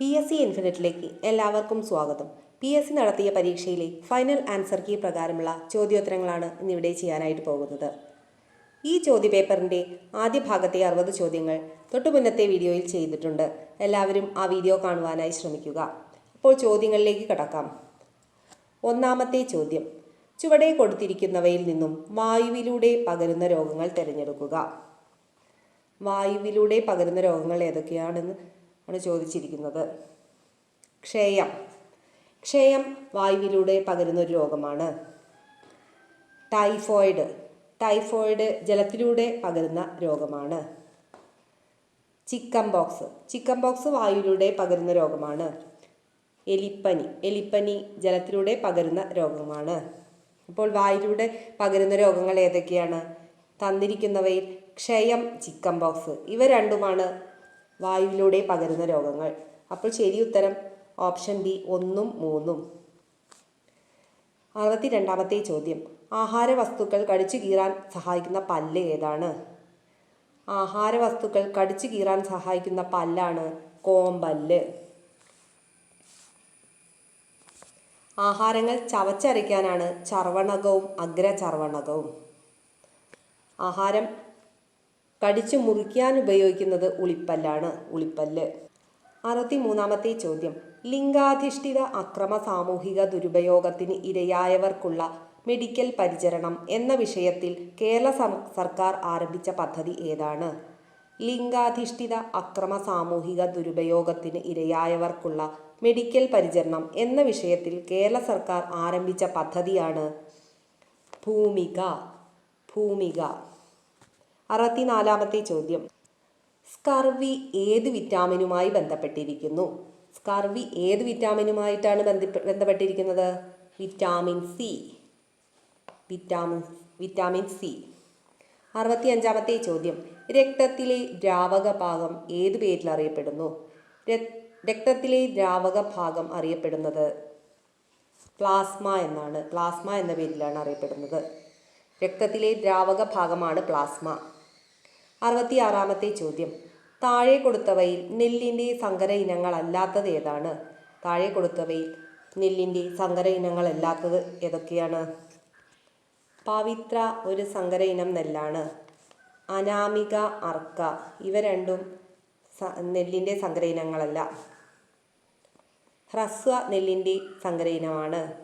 P S C ഇൻഫിനിറ്റിലേക്ക് എല്ലാവർക്കും സ്വാഗതം. P S C നടത്തിയ പരീക്ഷയിലെ ഫൈനൽ ആൻസർ കീ പ്രകാരമുള്ള ചോദ്യോത്തരങ്ങളാണ് ഇന്നിവിടെ ചെയ്യാനായിട്ട് പോകുന്നത്. ഈ ചോദ്യപേപ്പറിന്റെ ആദ്യ ഭാഗത്തെ അറുപത് ചോദ്യങ്ങൾ തൊട്ടു മുന്നത്തെ വീഡിയോയിൽ ചെയ്തിട്ടുണ്ട്. എല്ലാവരും ആ വീഡിയോ കാണുവാനായി ശ്രമിക്കുക. അപ്പോൾ ചോദ്യങ്ങളിലേക്ക് കടക്കാം. ഒന്നാമത്തെ ചോദ്യം. ചുവടെ കൊടുത്തിരിക്കുന്നവയിൽ നിന്നും വായുവിലൂടെ പകരുന്ന രോഗങ്ങൾ തിരഞ്ഞെടുക്കുക. വായുവിലൂടെ പകരുന്ന രോഗങ്ങൾ ഏതൊക്കെയാണെന്ന് ആണ് ചോദിച്ചിരിക്കുന്നത്. ക്ഷയം. ക്ഷയം വായുവിലൂടെ പകരുന്ന ഒരു രോഗമാണ്. ടൈഫോയിഡ്. ടൈഫോയിഡ് ജലത്തിലൂടെ പകരുന്ന രോഗമാണ്. Chickenpox. ചിക്കൻ ബോക്സ് വായുവിലൂടെ പകരുന്ന രോഗമാണ്. എലിപ്പനി. എലിപ്പനി ജലത്തിലൂടെ പകരുന്ന രോഗമാണ്. അപ്പോൾ വായുവിലൂടെ പകരുന്ന രോഗങ്ങൾ ഏതൊക്കെയാണ്? തന്നിരിക്കുന്നവയിൽ ക്ഷയം ചിക്കൻ ബോക്സ്. ഇവ രണ്ടുമാണ് വായുവിലൂടെ പകരുന്ന രോഗങ്ങൾ. അപ്പോൾ ശരി ഉത്തരം. ഓപ്ഷൻ ബി ഒന്നും മൂന്നും. അറുപത്തി രണ്ടാമത്തെ ചോദ്യം. ആഹാര വസ്തുക്കൾ കടിച്ചു കീറാൻ സഹായിക്കുന്ന പല്ല് ഏതാണ്? ആഹാര വസ്തുക്കൾ കടിച്ചു കീറാൻ സഹായിക്കുന്ന പല്ലാണ് കോമ്പല്ല്. ആഹാരങ്ങൾ ചവച്ചരയ്ക്കാനാണ് ചർവണകവും അഗ്രചർവണകവും. ആഹാരം കടിച്ചു മുറിക്കാൻ ഉപയോഗിക്കുന്നത് ഉളിപ്പല്ലാണ് ഉളിപ്പല്ല്. അറുപത്തി മൂന്നാമത്തെ ചോദ്യം. ലിംഗാധിഷ്ഠിത അക്രമ സാമൂഹിക ദുരുപയോഗത്തിന് ഇരയായവർക്കുള്ള മെഡിക്കൽ പരിചരണം എന്ന വിഷയത്തിൽ കേരള സർക്കാർ ആരംഭിച്ച പദ്ധതി ഏതാണ്? ലിംഗാധിഷ്ഠിത അക്രമ സാമൂഹിക ദുരുപയോഗത്തിന് ഇരയായവർക്കുള്ള മെഡിക്കൽ പരിചരണം എന്ന വിഷയത്തിൽ കേരള സർക്കാർ ആരംഭിച്ച പദ്ധതിയാണ് ഭൂമിക. ഭൂമിക. അറുപത്തിനാലാമത്തെ ചോദ്യം. സ്കർവി ഏത് വിറ്റാമിനുമായി ബന്ധപ്പെട്ടിരിക്കുന്നു? സ്കർവി ഏത് വിറ്റാമിനുമായിട്ടാണ് ബന്ധപ്പെ- ബന്ധപ്പെട്ടിരിക്കുന്നത്? Vitamin C. Vitamin vitamin C. അറുപത്തി അഞ്ചാമത്തെ ചോദ്യം. രക്തത്തിലെ ദ്രാവക ഭാഗം ഏത് പേരിൽ അറിയപ്പെടുന്നു? രക്തത്തിലെ ദ്രാവക ഭാഗം അറിയപ്പെടുന്നത് പ്ലാസ്മ എന്നാണ്. പ്ലാസ്മ എന്ന പേരിലാണ് അറിയപ്പെടുന്നത്. രക്തത്തിലെ ദ്രാവക ഭാഗമാണ് പ്ലാസ്മ. അറുപത്തിയാറാമത്തെ ചോദ്യം. താഴെ കൊടുത്തവയിൽ നെല്ലിന്റെ സങ്കര ഇനങ്ങളല്ലാത്തത് ഏതാണ്? താഴെ കൊടുത്തവയിൽ നെല്ലിന്റെ സങ്കര ഇനങ്ങളല്ലാത്തത് ഏതൊക്കെയാണ്? പവിത്ര ഒരു സങ്കര ഇനം നെല്ലാണ്. അനാമിക അർക്ക ഇവ രണ്ടും നെല്ലിന്റെ സങ്കര ഇനങ്ങളല്ല. ഹ്രസ്വ നെല്ലിന്റെ സങ്കര ഇനമാണ്.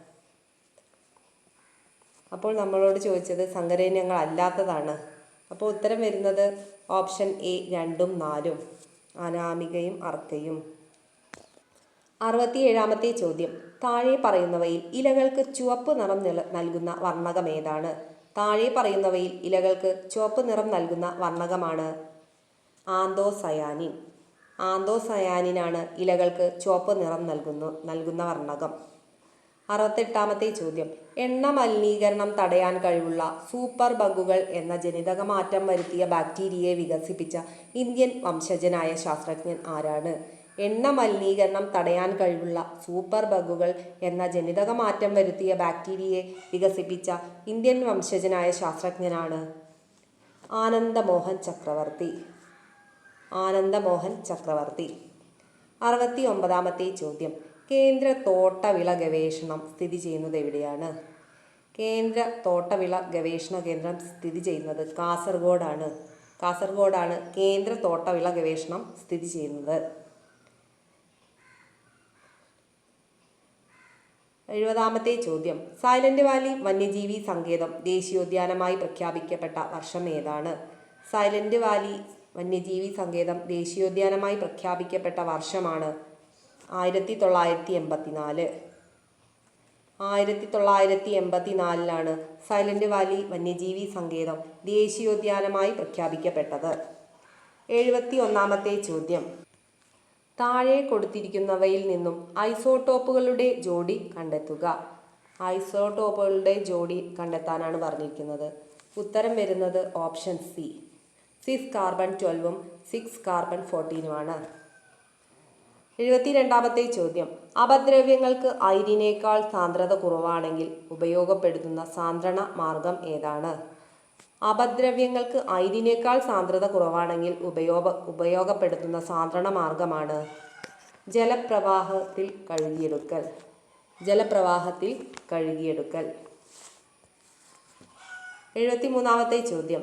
അപ്പോൾ നമ്മളോട് ചോദിച്ചത് സങ്കര ഇനങ്ങൾ അല്ലാത്തതാണ് അപ്പോൾ ഉത്തരം വരുന്നത് ഓപ്ഷൻ എ രണ്ടും നാലും. അനാമികയും അർക്കയും. അറുപത്തിയേഴാമത്തെ ചോദ്യം. താഴെ പറയുന്നവയിൽ ഇലകൾക്ക് ചുവപ്പ് നിറം നൽകുന്ന വർണകം ഏതാണ്? താഴെ പറയുന്നവയിൽ ഇലകൾക്ക് ചുവപ്പ് നിറം നൽകുന്ന വർണകമാണ് ആന്തോസയാനിൻ. ആന്തോസയാനിനാണ് ഇലകൾക്ക് ചുവപ്പ് നിറം നൽകുന്നു നൽകുന്ന വർണകം. അറുപത്തെട്ടാമത്തെ ചോദ്യം. എണ്ണ മലിനീകരണം തടയാൻ കഴിവുള്ള സൂപ്പർ ബഗുകൾ എന്ന ജനിതക മാറ്റം വരുത്തിയ ബാക്ടീരിയയെ വികസിപ്പിച്ച ഇന്ത്യൻ വംശജനായ ശാസ്ത്രജ്ഞൻ ആരാണ്? എണ്ണ മലിനീകരണം തടയാൻ കഴിവുള്ള സൂപ്പർ ബഗുകൾ എന്ന ജനിതക മാറ്റം വരുത്തിയ ബാക്ടീരിയയെ വികസിപ്പിച്ച ഇന്ത്യൻ വംശജനായ ശാസ്ത്രജ്ഞനാണ് ആനന്ദമോഹൻ ചക്രവർത്തി. ആനന്ദമോഹൻ ചക്രവർത്തി. അറുപത്തി ഒമ്പതാമത്തെ ചോദ്യം. കേന്ദ്ര തോട്ടവിള ഗവേഷണം സ്ഥിതി ചെയ്യുന്നത് എവിടെയാണ്? കേന്ദ്ര തോട്ടവിള ഗവേഷണ കേന്ദ്രം സ്ഥിതി ചെയ്യുന്നത് കാസർഗോഡാണ്. കാസർഗോഡാണ് കേന്ദ്ര തോട്ടവിള ഗവേഷണം സ്ഥിതി ചെയ്യുന്നത്. എഴുപതാമത്തെ ചോദ്യം. സൈലന്റ് വാലി വന്യജീവി സങ്കേതം ദേശീയോദ്യാനമായി പ്രഖ്യാപിക്കപ്പെട്ട വർഷം ഏതാണ്? സൈലന്റ് വാലി വന്യജീവി സങ്കേതം ദേശീയോദ്യാനമായി പ്രഖ്യാപിക്കപ്പെട്ട വർഷമാണ് ആയിരത്തി തൊള്ളായിരത്തി എൺപത്തിനാല് ആയിരത്തി തൊള്ളായിരത്തി എൺപത്തിനാലിലാണ് സൈലന്റ് വാലി വന്യജീവി സങ്കേതം ദേശീയോദ്യാനമായി പ്രഖ്യാപിക്കപ്പെട്ടത്. എഴുപത്തി ഒന്നാമത്തെ ചോദ്യം. താഴെ കൊടുത്തിരിക്കുന്നവയിൽ നിന്നും ഐസോടോപ്പുകളുടെ ജോഡി കണ്ടെത്തുക. ഐസോടോപ്പുകളുടെ ജോഡി കണ്ടെത്താനാണ് പറഞ്ഞിരിക്കുന്നത്. ഉത്തരം വരുന്നത് ഓപ്ഷൻ സി. സിക്സ് കാർബൺ ട്വൽവും സിക്സ് കാർബൺ ഫോർട്ടീനുമാണ്. എഴുപത്തിരണ്ടാമത്തെ ചോദ്യം. അപദ്രവ്യങ്ങൾക്ക് ഐരിനേക്കാൾ സാന്ദ്രത കുറവാണെങ്കിൽ ഉപയോഗപ്പെടുത്തുന്ന സാന്ദ്രണ മാർഗം ഏതാണ്? അപദ്രവ്യങ്ങൾക്ക് ഐരിനേക്കാൾ സാന്ദ്രത കുറവാണെങ്കിൽ ഉപയോഗ ഉപയോഗപ്പെടുത്തുന്ന സാന്ദ്രണ മാർഗമാണ് ജലപ്രവാഹത്തിൽ കഴുകിയെടുക്കൽ. ജലപ്രവാഹത്തിൽ കഴുകിയെടുക്കൽ. എഴുപത്തി മൂന്നാമത്തെ ചോദ്യം.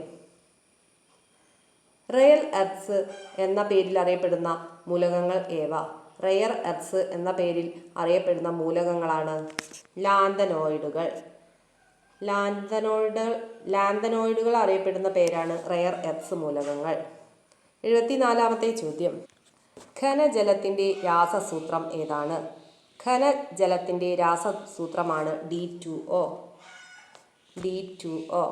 റയൽ എർത്ത്സ് എന്ന പേരിൽ അറിയപ്പെടുന്ന മൂലകങ്ങൾ ഏവ? റയർ എർത്ത്സ് എന്ന പേരിൽ അറിയപ്പെടുന്ന മൂലകങ്ങളാണ് ലാന്തനോയിഡുകൾ. ലാന്തനോയിഡുകൾ ലാന്തനോയിഡുകൾ അറിയപ്പെടുന്ന പേരാണ് റെയർ എർത്ത്സ് മൂലകങ്ങൾ. എഴുപത്തിനാലാമത്തെ ചോദ്യം. ഖനജലത്തിന്റെ രാസസൂത്രം ഏതാണ്? ഖനജലത്തിന്റെ രാസസൂത്രമാണ് D two O D two O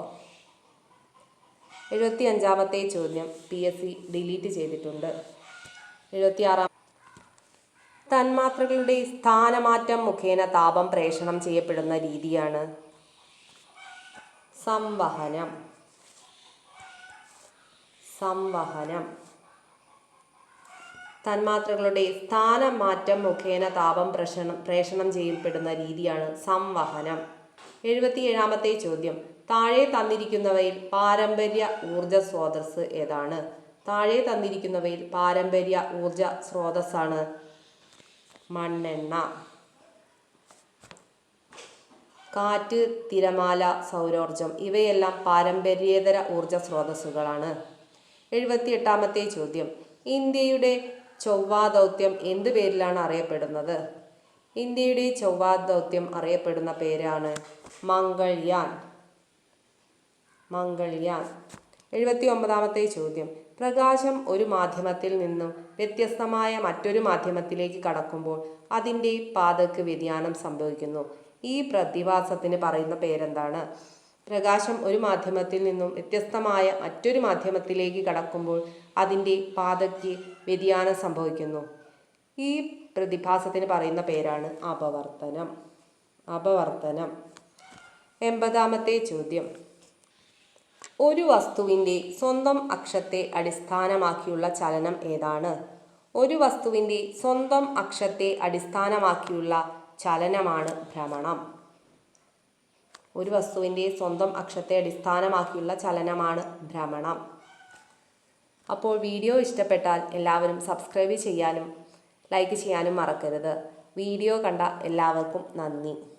എഴുപത്തി അഞ്ചാമത്തെ ചോദ്യം പി എസ് സി ഡിലീറ്റ് ചെയ്തിട്ടുണ്ട്. എഴുപത്തി ആറാം തന്മാത്രകളുടെ സ്ഥാനമാറ്റം മുഖേന താപം പ്രേഷണം ചെയ്യപ്പെടുന്ന രീതിയാണ് സംവഹനം. സംവഹനം. തന്മാത്രകളുടെ സ്ഥാനമാറ്റം മുഖേന താപം പ്രഷണം പ്രേഷണം ചെയ്യപ്പെടുന്ന രീതിയാണ് സംവഹനം. എഴുപത്തിയേഴാമത്തെ ചോദ്യം. താഴെ തന്നിരിക്കുന്നവയിൽ പാരമ്പര്യ ഊർജ സ്രോതസ് ഏതാണ്? താഴെ തന്നിരിക്കുന്നവയിൽ പാരമ്പര്യ ഊർജ സ്രോതസ്സാണ് മണ്ണെണ്ണ. കാറ്റ് തിരമാല സൗരോർജം ഇവയെല്ലാം പാരമ്പര്യേതര ഊർജ സ്രോതസ്സുകളാണ്. എഴുപത്തി എട്ടാമത്തെ ചോദ്യം. ഇന്ത്യയുടെ ചൊവ്വാ ദൗത്യം എന്ത് പേരിലാണ് അറിയപ്പെടുന്നത്? ഇന്ത്യയുടെ ചൊവ്വാ ദൗത്യം അറിയപ്പെടുന്ന പേരാണ് മംഗൾയാൻ. മംഗൾയാൻ. എഴുപത്തി ഒമ്പതാമത്തെ ചോദ്യം. പ്രകാശം ഒരു മാധ്യമത്തിൽ നിന്നും വ്യത്യസ്തമായ മറ്റൊരു മാധ്യമത്തിലേക്ക് കടക്കുമ്പോൾ അതിന്റെ പാതയ്ക്ക് വ്യതിയാനം സംഭവിക്കുന്നു. ഈ പ്രതിഭാസത്തിന് പറയുന്ന പേരെന്താണ്? പ്രകാശം ഒരു മാധ്യമത്തിൽ നിന്നും വ്യത്യസ്തമായ മറ്റൊരു മാധ്യമത്തിലേക്ക് കടക്കുമ്പോൾ അതിന്റെ പാതയ്ക്ക് വ്യതിയാനം സംഭവിക്കുന്നു. ഈ പ്രതിഭാസത്തിന് പറയുന്ന പേരാണ് അപവർത്തനം. അപവർത്തനം. എൺപതാമത്തെ ചോദ്യം. ഒരു വസ്തുവിന്റെ സ്വന്തം അക്ഷത്തെ അടിസ്ഥാനമാക്കിയുള്ള ചലനം ഏതാണ്? ഒരു വസ്തുവിന്റെ സ്വന്തം അക്ഷത്തെ അടിസ്ഥാനമാക്കിയുള്ള ചലനമാണ് ഭ്രമണം. ഒരു വസ്തുവിന്റെ സ്വന്തം അക്ഷത്തെ അടിസ്ഥാനമാക്കിയുള്ള ചലനമാണ് ഭ്രമണം. അപ്പോൾ വീഡിയോ ഇഷ്ടപ്പെട്ടാൽ എല്ലാവരും സബ്സ്ക്രൈബ് ചെയ്യാനും ലൈക്ക് ചെയ്യാനും മറക്കരുത്. വീഡിയോ കണ്ട എല്ലാവർക്കും നന്ദി.